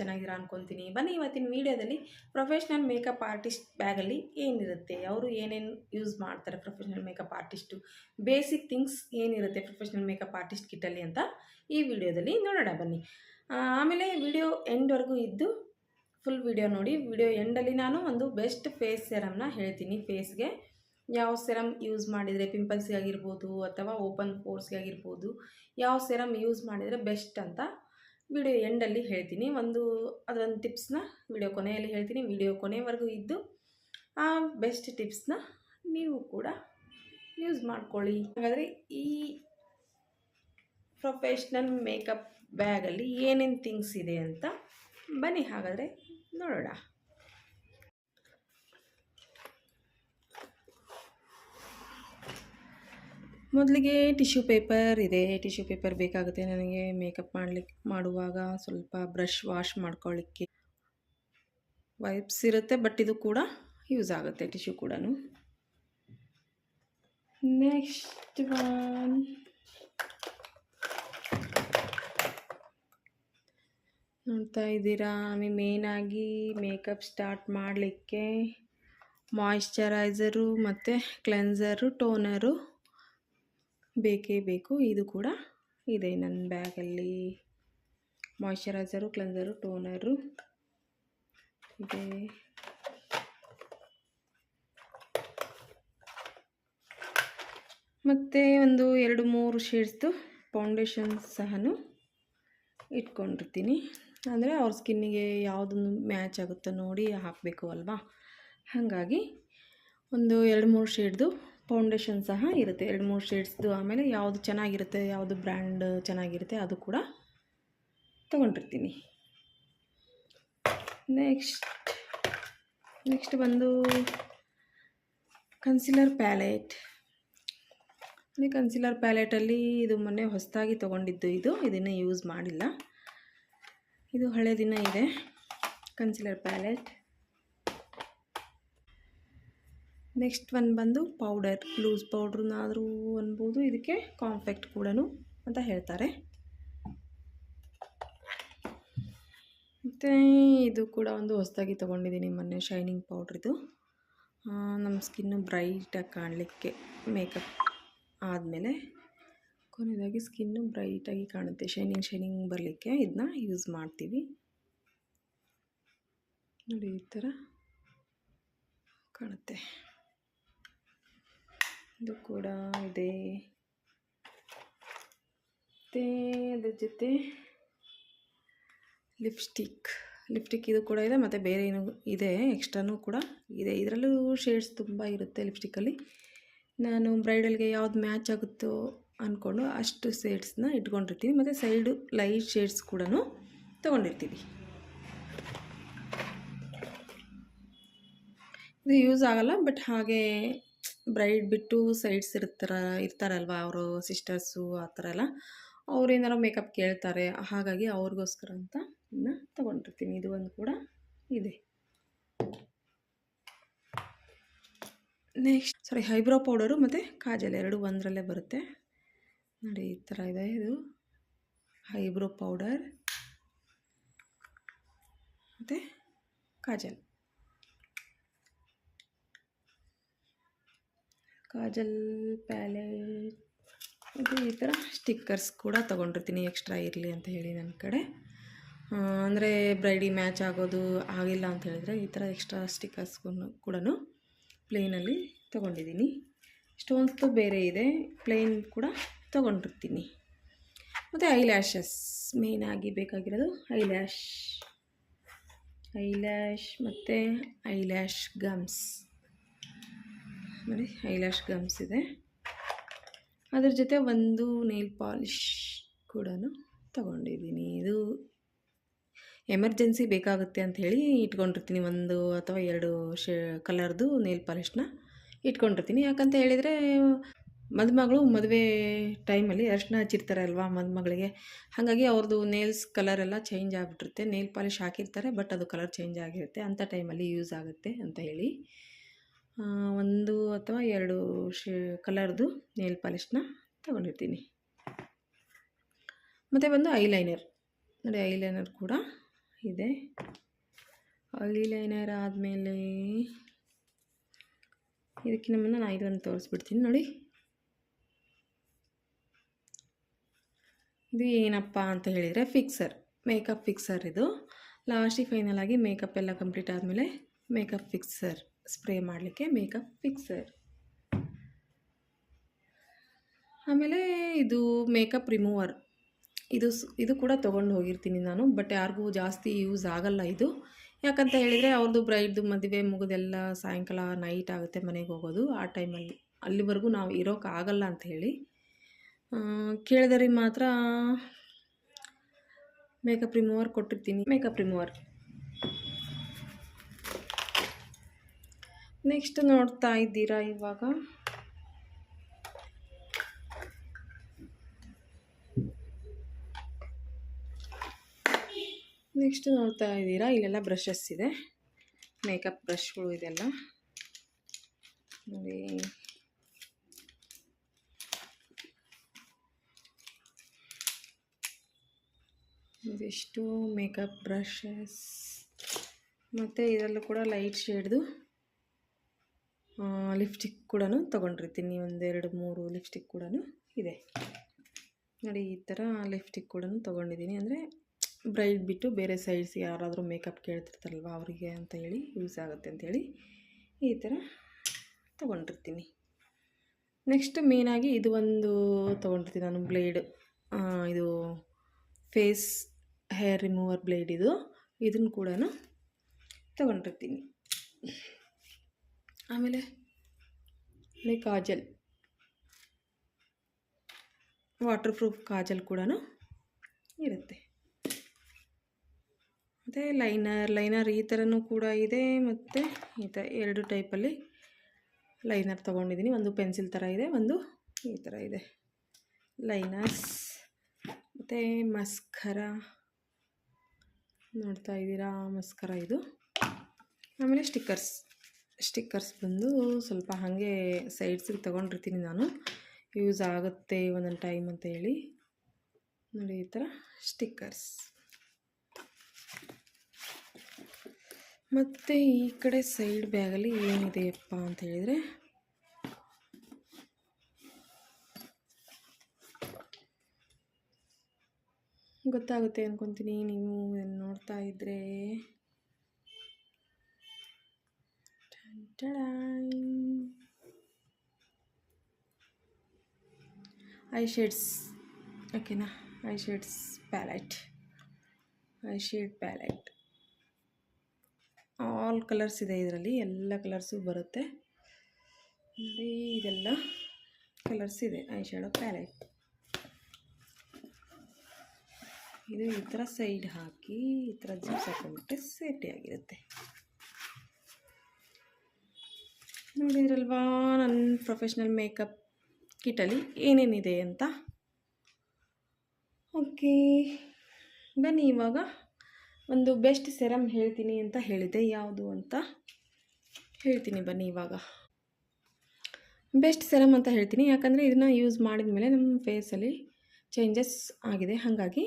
ಚೆನ್ನಾಗಿದ್ದೀರಾ ಅನ್ಕೊತೀನಿ. ಬನ್ನಿ ಇವತ್ತಿನ ವೀಡಿಯೋದಲ್ಲಿ ಪ್ರೊಫೆಷ್ನಲ್ ಮೇಕಪ್ ಆರ್ಟಿಸ್ಟ್ ಬ್ಯಾಗಲ್ಲಿ ಏನಿರುತ್ತೆ, ಅವರು ಏನೇನು ಯೂಸ್ ಮಾಡ್ತಾರೆ professional makeup artist basic things ಏನಿರುತ್ತೆ ಪ್ರೊಫೆಷ್ನಲ್ ಮೇಕಪ್ ಆರ್ಟಿಸ್ಟ್ ಕಿಟ್ಟಲ್ಲಿ ಅಂತ ಈ ವಿಡಿಯೋದಲ್ಲಿ ನೋಡೋಣ ಬನ್ನಿ. ಆಮೇಲೆ ವಿಡಿಯೋ ಎಂಡ್ವರೆಗೂ ಇದ್ದು ಫುಲ್ ವಿಡಿಯೋ ನೋಡಿ, ವಿಡಿಯೋ ಎಂಡಲ್ಲಿ ನಾನು ಒಂದು ಬೆಸ್ಟ್ ಫೇಸ್ ಸೆರಮ್ನ ಹೇಳ್ತೀನಿ ಫೇಸ್ಗೆ ಯಾವ ಸೆರಮ್ ಯೂಸ್ ಮಾಡಿದರೆ ಪಿಂಪಲ್ಸ್ಗೆ ಆಗಿರ್ಬೋದು ಅಥವಾ ಓಪನ್ ಫೋರ್ಸ್ಗೆ ಆಗಿರ್ಬೋದು ಯಾವ ಸೆರಮ್ ಯೂಸ್ ಮಾಡಿದರೆ ಬೆಸ್ಟ್ ಅಂತ ವಿಡಿಯೋ ಎಂಡಲ್ಲಿ ಹೇಳ್ತೀನಿ. ಒಂದು ಅದೊಂದು ಟಿಪ್ಸ್ನ ವಿಡಿಯೋ ಕೊನೆಯಲ್ಲಿ ಹೇಳ್ತೀನಿ. ವಿಡಿಯೋ ಕೊನೆವರೆಗೂ ಇದ್ದು, ಆ ಬೆಸ್ಟ್ ಟಿಪ್ಸ್ನ ನೀವು ಕೂಡ ಯೂಸ್ ಮಾಡ್ಕೊಳ್ಳಿ. ಹಾಗಾದರೆ ಈ ಪ್ರೊಫೆಷ್ನಲ್ ಮೇಕಪ್ ಬ್ಯಾಗಲ್ಲಿ ಏನೇನು ಥಿಂಗ್ಸ್ ಇದೆ ಅಂತ ಬನ್ನಿ. ಹಾಗಾದರೆ ನೋಡೋಣ. ಮೊದಲಿಗೆ ಟಿಶ್ಯೂ ಪೇಪರ್ ಇದೆ. ಟಿಶ್ಯೂ ಪೇಪರ್ ಬೇಕಾಗುತ್ತೆ ನನಗೆ. ಮೇಕಪ್ ಮಾಡಲಿಕ್ಕೆ ಮಾಡುವಾಗ ಸ್ವಲ್ಪ ಬ್ರಷ್ ವಾಶ್ ಮಾಡ್ಕೊಳ್ಳಿಕ್ಕೆ ವೈಪ್ಸ್ ಇರುತ್ತೆ, ಬಟ್ ಇದು ಕೂಡ ಯೂಸ್ ಆಗುತ್ತೆ ಟಿಶ್ಯೂ ಕೂಡ ನೆಕ್ಸ್ಟ್ ಒನ್. ನೋಡ್ತಾ ಇದ್ದೀರಾ? ಮೇನಾಗಿ ಮೇಕಪ್ ಸ್ಟಾರ್ಟ್ ಮಾಡಲಿಕ್ಕೆ ಮಾಯಿಶ್ಚರೈಸರು ಮತ್ತು ಕ್ಲೆನ್ಸರು ಟೋನರು ಬೇಕೇ ಬೇಕು. ಇದು ಕೂಡ ಇದೆ ನನ್ನ ಬ್ಯಾಗಲ್ಲಿ. ಮಾಯಿಶ್ಚರೈಸರು, ಕ್ಲೆನ್ಸರು, ಟೋನರು ಇದೆ. ಮತ್ತು ಒಂದು ಎರಡು ಮೂರು ಶೇಡ್ಸ್ದು ಫೌಂಡೇಶನ್ ಸಹ ಇಟ್ಕೊಂಡಿರ್ತೀನಿ. ಅಂದರೆ ಅವ್ರ ಸ್ಕಿನ್ನಿಗೆ ಯಾವುದನ್ನು ಮ್ಯಾಚ್ ಆಗುತ್ತೋ ನೋಡಿ ಹಾಕಬೇಕು ಅಲ್ವಾ? ಹಾಗಾಗಿ ಒಂದು ಎರಡು ಮೂರು ಶೇಡ್ದು ಫೌಂಡೇಶನ್ ಸಹ ಇರುತ್ತೆ. ಎರಡು ಮೂರು ಶೇಡ್ಸ್ದು ಆಮೇಲೆ ಯಾವುದು ಚೆನ್ನಾಗಿರುತ್ತೆ, ಯಾವುದು ಬ್ರ್ಯಾಂಡ್ ಚೆನ್ನಾಗಿರುತ್ತೆ ಅದು ಕೂಡ ತೊಗೊಂಡಿರ್ತೀನಿ. ನೆಕ್ಸ್ಟ್ ನೆಕ್ಸ್ಟ್ ಬಂದು ಕನ್ಸಿಲರ್ ಪ್ಯಾಲೆಟ್ ಈ ಕನ್ಸಿಲರ್ ಪ್ಯಾಲೆಟಲ್ಲಿ ಇದು ಮೊನ್ನೆ ಹೊಸದಾಗಿ ತೊಗೊಂಡಿದ್ದು ಇದು, ಇದನ್ನು ಯೂಸ್ ಮಾಡಿಲ್ಲ. ಇದು ಹಳೆ ದಿನ ಇದೆ ಕನ್ಸಿಲರ್ ಪ್ಯಾಲೆಟ್ ನೆಕ್ಸ್ಟ್ ಒಂದು ಬಂದು ಪೌಡರ್, ಲೂಸ್ ಪೌಡ್ರನ್ನಾದರೂ ಅನ್ಬೋದು. ಇದಕ್ಕೆ ಕಾಂಫೆಕ್ಟ್ ಕೂಡ ಅಂತ ಹೇಳ್ತಾರೆ. ಮತ್ತು ಇದು ಕೂಡ ಒಂದು ಹೊಸದಾಗಿ ತೊಗೊಂಡಿದ್ದೀನಿ ಮೊನ್ನೆ ಶೈನಿಂಗ್ ಪೌಡ್ರಿದು ನಮ್ಮ ಸ್ಕಿನ್ನು ಬ್ರೈಟಾಗಿ ಕಾಣಲಿಕ್ಕೆ ಮೇಕಪ್ ಆದಮೇಲೆ ಕೊನೆಯದಾಗಿ ಸ್ಕಿನ್ನು ಬ್ರೈಟಾಗಿ ಕಾಣುತ್ತೆ. ಶೈನಿಂಗ್ ಶೈನಿಂಗ್ ಬರಲಿಕ್ಕೆ ಇದನ್ನ ಯೂಸ್ ಮಾಡ್ತೀವಿ. ನೋಡಿ ಈ ಥರ ಕಾಣುತ್ತೆ. ಇದು ಕೂಡ ಇದೆ. ಮತ್ತು ಅದ್ರ ಜೊತೆ ಲಿಪ್ಸ್ಟಿಕ್. ಲಿಪ್ಸ್ಟಿಕ್ ಇದು ಕೂಡ ಇದೆ, ಮತ್ತು ಬೇರೆ ಏನು ಇದೆ, ಎಕ್ಸ್ಟ್ರಾನೂ ಕೂಡ ಇದೆ. ಇದರಲ್ಲೂ ಶೇಡ್ಸ್ ತುಂಬ ಇರುತ್ತೆ ಲಿಪ್ಸ್ಟಿಕ್ಕಲ್ಲಿ. ನಾನು ಬ್ರೈಡಲ್ಗೆ ಯಾವ್ದು ಮ್ಯಾಚ್ ಆಗುತ್ತೋ ಅಂದ್ಕೊಂಡು ಅಷ್ಟು ಶೇಡ್ಸ್ನ ಇಟ್ಕೊಂಡಿರ್ತೀನಿ. ಮತ್ತು ಸೈಡು ಲೈಟ್ ಶೇಡ್ಸ್ ಕೂಡ ತೊಗೊಂಡಿರ್ತೀವಿ ಇದು ಯೂಸ್ ಆಗಲ್ಲ, ಬಟ್ ಹಾಗೆ ಬ್ರೈಡ್ ಬಿಟ್ಟು ಸೈಡ್ಸ್ ಇರ್ತಾರ, ಇರ್ತಾರಲ್ವ ಅವರು ಸಿಸ್ಟರ್ಸು ಆ ಥರ ಎಲ್ಲ? ಅವ್ರು ಏನಾರು ಮೇಕಪ್ ಕೇಳ್ತಾರೆ, ಹಾಗಾಗಿ ಅವ್ರಿಗೋಸ್ಕರ ಅಂತ ಇದನ್ನ ತೊಗೊಂಡಿರ್ತೀನಿ. ಇದು ಒಂದು ಕೂಡ ಇದೆ. ನೆಕ್ಸ್ಟ್ ಸಾರಿ ಹೈಬ್ರೋ ಪೌಡರು ಮತ್ತು ಕಾಜಲ್ ಎರಡು ಒಂದರಲ್ಲೇ ಬರುತ್ತೆ. ನೋಡಿ, ಈ ಥರ ಇದೆ ಇದು. ಹೈಬ್ರೋ ಪೌಡರ್ ಮತ್ತು ಕಾಜಲ್. ಕಾಜಲ್ ಪ್ಯಾಲೆಟ್ ಮತ್ತು ಈ ಥರ ಸ್ಟಿಕ್ಕರ್ಸ್ ಕೂಡ ತೊಗೊಂಡಿರ್ತೀನಿ ಎಕ್ಸ್ಟ್ರಾ ಇರಲಿ ಅಂತ ಹೇಳಿ ನನ್ನ ಕಡೆ. ಅಂದರೆ ಬ್ರೈಡಿ ಮ್ಯಾಚ್ ಆಗೋದು ಆಗಿಲ್ಲ ಅಂತ ಹೇಳಿದ್ರೆ ಈ ಥರ ಎಕ್ಸ್ಟ್ರಾ ಸ್ಟಿಕ್ಕರ್ಸ್ ಕೂಡ ಪ್ಲೇನಲ್ಲಿ ತೊಗೊಂಡಿದ್ದೀನಿ. ಸ್ಟೋನ್ಸ್ದು ಬೇರೆ ಇದೆ, ಪ್ಲೇನ್ ಕೂಡ ತೊಗೊಂಡಿರ್ತೀನಿ. ಮತ್ತು ಐ ಲ್ಯಾಶಸ್ ಮೇಯ್ನಾಗಿ ಬೇಕಾಗಿರೋದು ಐ ಲ್ಯಾಶ್ ಐ ಲ್ಯಾಶ್ ಮತ್ತು ಐ ಲ್ಯಾಶ್ ಗಮ್ಸ್. ನೋಡಿ, ಐಲಾಶ್ ಗಮ್ಸ್ ಇದೆ. ಅದ್ರ ಜೊತೆ ಒಂದು ನೇಲ್ ಪಾಲಿಶ್ ಕೂಡ ತಗೊಂಡಿದ್ದೀನಿ. ಇದು ಎಮರ್ಜೆನ್ಸಿ ಬೇಕಾಗುತ್ತೆ ಅಂತ ಹೇಳಿ ಇಟ್ಕೊಂಡಿರ್ತೀನಿ. ಒಂದು ಅಥವಾ ಎರಡು ಶೇ ಕಲರ್ದು ನೇಲ್ ಪಾಲಿಷ್ನ ಇಟ್ಕೊಂಡಿರ್ತೀನಿ. ಯಾಕಂತ ಹೇಳಿದರೆ, ಮದುಮಗಳು ಮದುವೆ ಟೈಮಲ್ಲಿ ಅರ್ಶಿನ ಹಚ್ಚಿರ್ತಾರೆ ಅಲ್ವಾ ಮದುಮಗಳಿಗೆ. ಹಾಗಾಗಿ ಅವ್ರದ್ದು ನೇಲ್ಸ್ ಕಲರ್ ಎಲ್ಲ ಚೇಂಜ್ ಆಗಿಬಿಟ್ಟಿರುತ್ತೆ. ನೇಲ್ ಪಾಲಿಶ್ ಹಾಕಿರ್ತಾರೆ ಬಟ್ ಅದು ಕಲರ್ ಚೇಂಜ್ ಆಗಿರುತ್ತೆ. ಅಂಥ ಟೈಮಲ್ಲಿ ಯೂಸ್ ಆಗುತ್ತೆ ಅಂತ ಹೇಳಿ. ಒಂದು ಅಥವಾ ಎರಡು ಶೇ, ಕಲರ್ದು ನೇಲ್ ಪಾಲಿಷ್ನ ತಗೊಂಡಿರ್ತೀನಿ. ಮತ್ತು ಬಂದು ಐಲೈನರ್ ನೋಡಿ ಐಲೈನರ್ ಕೂಡ ಇದೆ. ಐಲೈನರ್ ಆದಮೇಲೆ ಇದಕ್ಕಿಂತ ಮುಂದೆ ನಾನು ಇದನ್ನು ತೋರಿಸ್ಬಿಡ್ತೀನಿ. ನೋಡಿ. ಇದು ಏನಪ್ಪ ಅಂತ ಹೇಳಿದರೆ ಫಿಕ್ಸರ್ ಮೇಕಪ್ ಫಿಕ್ಸರ್ ಇದು. ಲಾಸ್ಟಿಗೆ ಫೈನಲ್ ಆಗಿ ಮೇಕಪ್ ಎಲ್ಲ ಕಂಪ್ಲೀಟ್ ಆದಮೇಲೆ ಮೇಕಪ್ ಫಿಕ್ಸರ್ ಸ್ಪ್ರೇ ಮಾಡಲಿಕ್ಕೆ ಮೇಕಪ್ ಫಿಕ್ಸರ್. ಆಮೇಲೆ ಇದು ಮೇಕಪ್ ರಿಮೂವರ್. ಇದು ಇದು ಕೂಡ ತೊಗೊಂಡು ಹೋಗಿರ್ತೀನಿ ನಾನು, ಬಟ್ ಯಾರಿಗೂ ಜಾಸ್ತಿ ಯೂಸ್ ಆಗಲ್ಲ ಇದು. ಯಾಕಂತ ಹೇಳಿದರೆ ಅವ್ರದ್ದು ಬ್ರೈಡ್ದು ಮದುವೆ ಮುಗಿದೆಲ್ಲ ಸಾಯಂಕಾಲ ನೈಟ್ ಆಗುತ್ತೆ ಮನೆಗೆ ಹೋಗೋದು, ಆ ಟೈಮಲ್ಲಿ. ಅಲ್ಲಿವರೆಗೂ ನಾವು ಇರೋಕ್ಕಾಗಲ್ಲ ಅಂತ ಹೇಳಿ. ಕೇಳಿದರೆ ಮಾತ್ರ ಮೇಕಪ್ ರಿಮೂವರ್ ಕೊಟ್ಟಿರ್ತೀನಿ. Makeup remover. ನೆಕ್ಸ್ಟ್ ನೋಡ್ತಾ ಇದ್ದೀರಾ ಇವಾಗ? ನೆಕ್ಸ್ಟ್ ನೋಡ್ತಾ ಇದ್ದೀರಾ? ಇಲ್ಲೆಲ್ಲ ಬ್ರಷಸ್ ಇದೆ. ಮೇಕಪ್ ಬ್ರಷ್ಗಳು ಇದೆಲ್ಲ. ನೋಡಿ. ಇದಿಷ್ಟು ಮೇಕಪ್ ಬ್ರಷಸ್ ಮತ್ತು ಇದರಲ್ಲೂ ಕೂಡ ಲೈಟ್ ಶೇಡ್ದು ಲಿಪ್ಸ್ಟಿಕ್ ಕೂಡ ತೊಗೊಂಡಿರ್ತೀನಿ. ಒಂದೆರಡು ಮೂರು ಲಿಪ್ಸ್ಟಿಕ್ ಕೂಡ ಇದೆ. ನೋಡಿ, ಈ ಥರ ಲಿಪ್ಸ್ಟಿಕ್ ಕೂಡ ತೊಗೊಂಡಿದ್ದೀನಿ. ಅಂದರೆ ಬ್ರೈಡ್ ಬಿಟ್ಟು ಬೇರೆ ಸೈಡ್ಸ್ ಯಾರಾದರೂ ಮೇಕಪ್ ಕೇಳ್ತಿರ್ತಾರಲ್ವ, ಅವರಿಗೆ ಅಂತ ಹೇಳಿ ಯೂಸ್ ಆಗುತ್ತೆ ಅಂಥೇಳಿ ಈ ಥರ ತೊಗೊಂಡಿರ್ತೀನಿ. ನೆಕ್ಸ್ಟ್ ಮೇನಾಗಿ ಇದು ಒಂದು ತೊಗೊಂಡಿರ್ತೀನಿ ನಾನು ಬ್ಲೇಡ್ ಇದು ಫೇಸ್ ಹೇರ್ ರಿಮೂವರ್ ಬ್ಲೇಡ್ ಇದು. ಇದನ್ನು ಕೂಡ ತೊಗೊಂಡಿರ್ತೀನಿ. ಆಮೇಲೆ ಕಾಜಲ್. ವಾಟರ್ ಪ್ರೂಫ್ ಕಾಜಲ್ ಕೂಡ ಇರುತ್ತೆ. ಮತ್ತು ಲೈನರ್ ಲೈನರ್ ಈ ಥರನೂ ಕೂಡ ಇದೆ. ಮತ್ತು ಈ ಥರ ಎರಡು ಟೈಪಲ್ಲಿ ಲೈನರ್ ತೊಗೊಂಡಿದ್ದೀನಿ. ಒಂದು ಪೆನ್ಸಿಲ್ ಥರ ಇದೆ, ಒಂದು ಈ ಥರ ಇದೆ. ಲೈನರ್ಸ್ ಮತ್ತು ಮಸ್ಕರ ನೋಡ್ತಾ ಇದ್ದೀರಾ? ಮಸ್ಕರ ಇದು. ಆಮೇಲೆ ಸ್ಟಿಕ್ಕರ್ಸ್ ಸ್ಟಿಕ್ಕರ್ಸ್ ಬಂದು ಸ್ವಲ್ಪ ಹಾಗೆ ಸೈಡ್ಸಿಗೆ ತೊಗೊಂಡಿರ್ತೀನಿ ನಾನು. ಯೂಸ್ ಆಗುತ್ತೆ ಒಂದೊಂದು ಟೈಮ್ ಅಂತ ಹೇಳಿ. ನೋಡಿ ಈ ಥರ ಸ್ಟಿಕ್ಕರ್ಸ್ ಮತ್ತು ಈ ಕಡೆ ಸೈಡ್ ಬ್ಯಾಗಲ್ಲಿ ಏನಿದೆಯಪ್ಪ ಅಂತ ಹೇಳಿದರೆ, ಗೊತ್ತಾಗುತ್ತೆ ಅಂದ್ಕೊತೀನಿ ನೀವು ನೋಡ್ತಾ ಇದ್ದರೆ ಐ ಶೇಡ್ಸ್ ಓಕೆನಾ eye shades palette eye shade palette all colours ಇದೆ ಇದರಲ್ಲಿ. ಎಲ್ಲ ಕಲರ್ಸು ಬರುತ್ತೆ. ನೋಡಿ ಇದೆಲ್ಲ ಕಲರ್ಸ್ ಇದೆ. ಐ ಶ್ಯಾಡೋ ಪ್ಯಾಲೆಟ್ ಇದು ಈ ಥರ ಸೈಡ್ ಹಾಕಿ ಈ ಥರ ಜಿಪ್ಸ್ ಹಾಕೊಂಡ್ಬಿಟ್ರೆ ಸೇಫ್ಟಿ ಆಗಿರುತ್ತೆ. ನೋಡಿದ್ರಲ್ವಾ ನನ್ನ ಪ್ರೊಫೆಷ್ನಲ್ ಮೇಕಪ್ ಕಿಟಲ್ಲಿ ಏನೇನಿದೆ ಅಂತ? ಓಕೆ, ಬನ್ನಿ ಇವಾಗ ಒಂದು ಬೆಸ್ಟ್ ಸೆರಮ್ ಹೇಳ್ತೀನಿ ಅಂತ ಹೇಳಿದೆ. ಯಾವುದು ಅಂತ ಹೇಳ್ತೀನಿ ಬನ್ನಿ ಇವಾಗ. ಬೆಸ್ಟ್ ಸೆರಮ್ ಅಂತ ಹೇಳ್ತೀನಿ. ಯಾಕಂದರೆ ಇದನ್ನು ಯೂಸ್ ಮಾಡಿದ ಮೇಲೆ ನಮ್ಮ ಫೇಸಲ್ಲಿ ಚೇಂಜಸ್ ಆಗಿದೆ. ಹಾಗಾಗಿ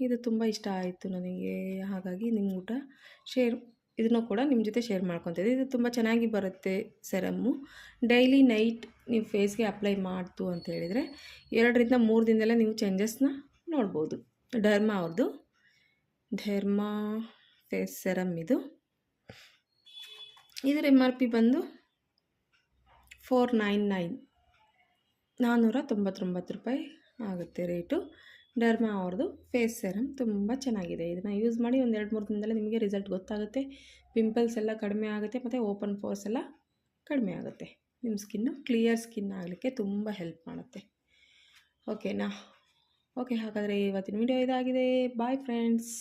ಇದು ತುಂಬ ಇಷ್ಟ ಆಯಿತು ನನಗೆ. ಹಾಗಾಗಿ ನಿಮ್ಮ ಊಟ ಶೇರ್ ಇದನ್ನು ಕೂಡ ನಿಮ್ಮ ಜೊತೆ ಶೇರ್ ಮಾಡ್ಕೊತಿದ್ದೆ. ಇದು ತುಂಬ ಚೆನ್ನಾಗಿ ಬರುತ್ತೆ ಸೆರಮ್ಮು ಡೈಲಿ ನೈಟ್ ನೀವು ಫೇಸ್ಗೆ ಅಪ್ಲೈ ಮಾಡ್ತು ಅಂತ ಹೇಳಿದರೆ, ಎರಡರಿಂದ ಮೂರು ದಿನದಲ್ಲೇ ನೀವು ಚೇಂಜಸ್ನ ನೋಡ್ಬೋದು. ಡರ್ಮಾ ಅವ್ರದ್ದು ಢರ್ಮಾ ಫೇಸ್ ಸೆರಮ್ ಇದು. ಇದರ ಎಂ ಆರ್ ಪಿ ಬಂದು ಫೋರ್ ನೈನ್ ನೈನ್ ನಾನ್ನೂರ ತೊಂಬತ್ತೊಂಬತ್ತು ರೂಪಾಯಿ ಆಗುತ್ತೆ ರೇಟು ಡರ್ಮಾ ಅವ್ರದ್ದು. ಫೇಸ್ ಸೆರಮ್ ತುಂಬ ಚೆನ್ನಾಗಿದೆ. ಇದನ್ನು ಯೂಸ್ ಮಾಡಿ ಒಂದು ಎರಡು ಮೂರು ದಿನದಲ್ಲೇ ನಿಮಗೆ ರಿಸಲ್ಟ್ ಗೊತ್ತಾಗುತ್ತೆ. ಪಿಂಪಲ್ಸ್ ಎಲ್ಲ ಕಡಿಮೆ ಆಗುತ್ತೆ ಮತ್ತು ಓಪನ್ ಪೋರ್ಸ್ ಎಲ್ಲ ಕಡಿಮೆ ಆಗುತ್ತೆ. ನಿಮ್ಮ ಸ್ಕಿನ್ನು ಕ್ಲಿಯರ್ ಸ್ಕಿನ್ ಆಗಲಿಕ್ಕೆ ತುಂಬ ಹೆಲ್ಪ್ ಮಾಡುತ್ತೆ. ಓಕೆನಾ? ಓಕೆ, ಹಾಗಾದರೆ ಇವತ್ತಿನ ವಿಡಿಯೋ ಇದಾಗಿದೆ. Bye friends.